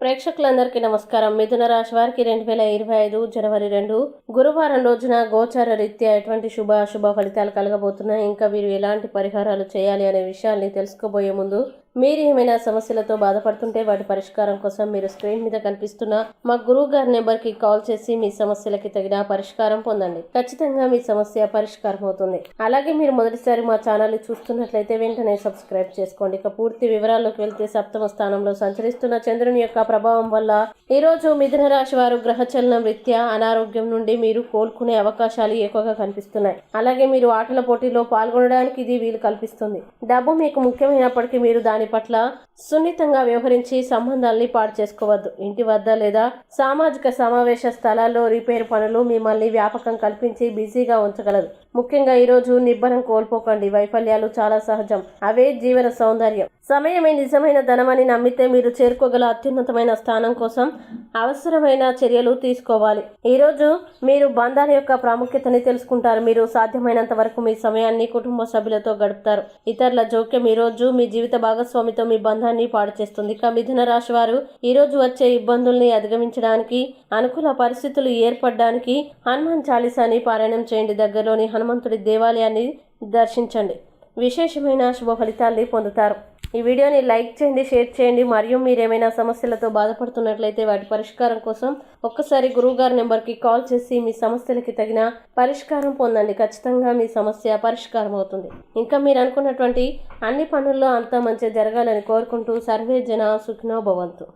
ప్రేక్షకులందరికీ నమస్కారం. మిథున రాశి వారికి రెండు వేల ఇరవై ఐదు జనవరి రెండు గురువారం రోజున గోచార రీత్యా ఎటువంటి శుభ అశుభ ఫలితాలు కలగబోతున్నాయి? ఇంకా వీరు ఎలాంటి పరిహారాలు చేయాలి అనే విషయాల్ని తెలుసుకోబోయే ముందు మీరు ఏమైనా సమస్యలతో బాధపడుతుంటే వాటి పరిష్కారం కోసం మీరు స్క్రీన్ మీద కనిపిస్తున్న మా గురువు గారి నెంబర్కి కాల్ చేసి మీ సమస్యలకి తగిన పరిష్కారం పొందండి. ఖచ్చితంగా మీ సమస్య పరిష్కారం అవుతుంది. అలాగే మీరు మొదటిసారి మా ఛానల్ చూస్తున్నట్లయితే వెంటనే సబ్స్క్రైబ్ చేసుకోండి. ఇక పూర్తి వివరాల్లోకి వెళ్తే సప్తమ స్థానంలో సంచరిస్తున్న చంద్రుని యొక్క ప్రభావం వల్ల ఈ రోజు మిథున రాశి వారు గ్రహచలనం రీత్యా అనారోగ్యం నుండి మీరు కోలుకునే అవకాశాలు ఎక్కువగా కనిపిస్తున్నాయి. అలాగే మీరు ఆటల పోటీలో పాల్గొనడానికి ఇది వీలు కల్పిస్తుంది. డబ్బు మీకు ముఖ్యమైనప్పటికీ మీరు దాని పట్ల సున్నితంగా వ్యవహరించి సంబంధాల్ని పాడు చేసుకోవద్దు. ఇంటి వద్ద లేదా సామాజిక సమావేశ స్థలాల్లో రిపేర్ పనులు మిమ్మల్ని వ్యాపకం కల్పించి బిజీగా ఉంచగలదు. ముఖ్యంగా ఈరోజు నిబ్బరం కోల్పోకండి. వైఫల్యాలు చాలా సహజం. అవే జీవన సౌందర్యం. సమయమే నిజమైన ధనమని నమ్మితే మీరు చేరుకోగల అత్యున్నతమైన స్థానం కోసం అవసరమైన చర్యలు తీసుకోవాలి. ఈరోజు మీరు బంధాల యొక్క ప్రాముఖ్యతని తెలుసుకుంటారు. మీరు సాధ్యమైనంత వరకు మీ సమయాన్ని కుటుంబ సభ్యులతో గడుపుతారు. ఇతరుల జోక్యం ఈరోజు మీ జీవిత భాగస్వామితో మీ బంధాన్ని పాడు చేస్తుంది. ఇక మిథున రాశి వారు ఈరోజు వచ్చే ఇబ్బందుల్ని అధిగమించడానికి అనుకూల పరిస్థితులు ఏర్పడడానికి హనుమాన్ చాలీసాని పారాయణం చేయండి. దగ్గరలోని హనుమంతుడి దేవాలయాన్ని దర్శించండి. విశేషమైన శుభ ఫలితాల్ని పొందుతారు. ఈ వీడియోని లైక్ చేయండి షేర్ చేయండి. మరియు మీరు ఏమైనా సమస్యలతో బాధపడుతున్నట్లయితే వాటి పరిష్కారం కోసం ఒక్కసారి గురువుగారి నెంబర్కి కాల్ చేసి మీ సమస్యలకి తగిన పరిష్కారం పొందండి. ఖచ్చితంగా మీ సమస్య పరిష్కారం అవుతుంది. ఇంకా మీరు అనుకున్నటువంటి అన్ని పనుల్లో అంతా మంచి జరగాలని కోరుకుంటూ సర్వే జన సుఖినో భవంతు.